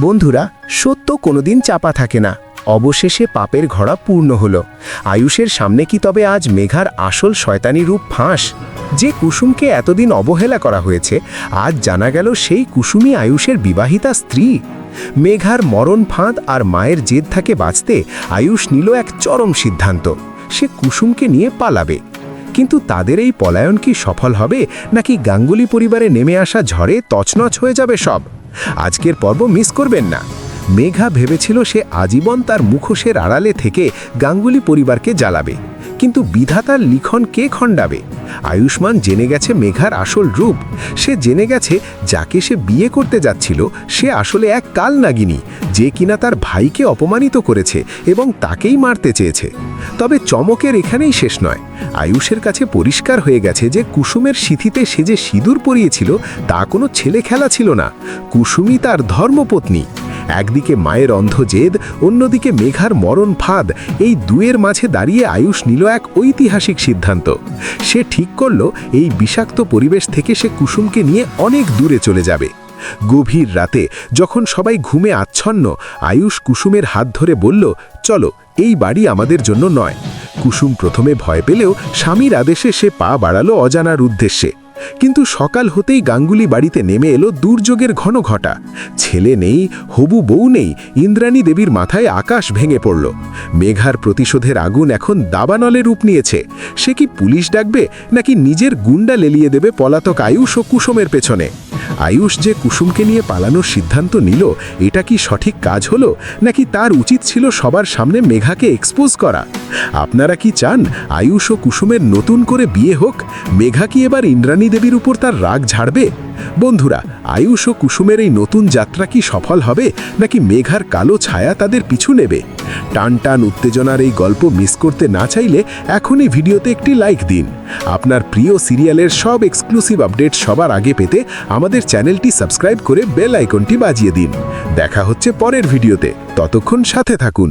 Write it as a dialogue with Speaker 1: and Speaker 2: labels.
Speaker 1: বন্ধুরা, সত্য কোনোদিন চাপা থাকে না। অবশেষে পাপের ঘোড়া পূর্ণ হলো। আয়ুষের সামনে কি তবে আজ মেঘার আসল শয়তানি রূপ ফাঁস? যে কুসুমকে এতদিন অবহেলা করা হয়েছে, আজ জানা গেল সেই কুসুমই আয়ুষের বিবাহিতা স্ত্রী। মেঘার মরণ ফাঁদ আর মায়ের জেদ থাকে বাঁচতে আয়ুষ নিল এক চরম সিদ্ধান্ত। সে কুসুমকে নিয়ে পালাবে। কিন্তু তাদের এই পলায়ন কি সফল হবে, নাকি গাঙ্গুলি পরিবারে নেমে আসা ঝড়ে তছনছ হয়ে যাবে সব? আজকের পর্ব মিস করবেন না। মেঘা ভেবেছিল সে আজীবন তার মুখোশের আড়ালে থেকে গাঙ্গুলি পরিবারকে জ্বালাবে। কিন্তু বিধাতার লিখন কে খণ্ডাবে? আয়ুষ্মান জেনে গেছে মেঘার আসল রূপ। সে জেনে গেছে যাকে সে বিয়ে করতে যাচ্ছিল, সে আসলে এক কাল নাগিনী, যে কিনা তার ভাইকে অপমানিত করেছে এবং তাকেই মারতে চেয়েছে। তবে চমকের এখানেই শেষ নয়। আয়ুষের কাছে পরিষ্কার হয়ে গেছে যে কুসুমের সিথিতে সে যে সিঁদুর পরিয়েছিল, তা কোনো ছেলে খেলা ছিল না। কুসুমই তার ধর্মপত্নী। একদিকে মায়ের অন্ধ জেদ অন্যদিকে মেঘার মরণ ফাঁদ। এই দুয়ের মাঝে দাঁড়িয়ে আয়ুষ নিল এক ঐতিহাসিক সিদ্ধান্ত। সে ঠিক করল, এই বিষাক্ত পরিবেশ থেকে সে কুসুমকে নিয়ে অনেক দূরে চলে যাবে। গভীর রাতে যখন সবাই ঘুমে আচ্ছন্ন, আয়ুষ কুসুমের হাত ধরে বলল, চলো, এই বাড়ি আমাদের জন্য নয়। কুসুম প্রথমে ভয় পেলেও স্বামীর আদেশে সে পা বাড়ালো অজানার উদ্দেশ্যে। কিন্তু সকাল হতেই গাঙ্গুলি বাড়িতে নেমে এলো দুর্যোগের ঘন ঘটা। ছেলে নেই, হবু বউ নেই, ইন্দ্রাণী দেবীর মাথায় আকাশ ভেঙে পড়ল। মেঘার প্রতিশোধের আগুন এখন দাবানলে রূপ নিয়েছে। সে কি পুলিশ ডাকবে, নাকি নিজের গুন্ডা লেলিয়ে দেবে পলাতক আয়ুষ ও কুসুমের পেছনে? আয়ুষ যে কুসুমকে নিয়ে পালানোর সিদ্ধান্ত নিল, এটা কি সঠিক কাজ হলো, নাকি তার উচিত ছিল সবার সামনে মেঘাকে এক্সপোজ করা? আপনারা কি চান আয়ুষ ও কুসুমের নতুন করে বিয়ে হোক? মেঘা কি এবার ইন্দ্রাণী দেবীর উপর তার রাগ ঝাড়বে? বন্ধুরা, আয়ুষ ও কুসুমের এই নতুন যাত্রা কি সফল হবে, নাকি মেঘার কালো ছায়া তাদের পিছু নেবে? টান টান উত্তেজনার এই গল্প মিস করতে না চাইলে এখনই ভিডিওতে একটি লাইক দিন। আপনার প্রিয় সিরিয়ালের সব এক্সক্লুসিভ আপডেট সবার আগে পেতে আমাদের চ্যানেলটি সাবস্ক্রাইব করে বেল আইকনটি বাজিয়ে দিন। দেখা হচ্ছে পরের ভিডিওতে। ততক্ষণ সাথে থাকুন।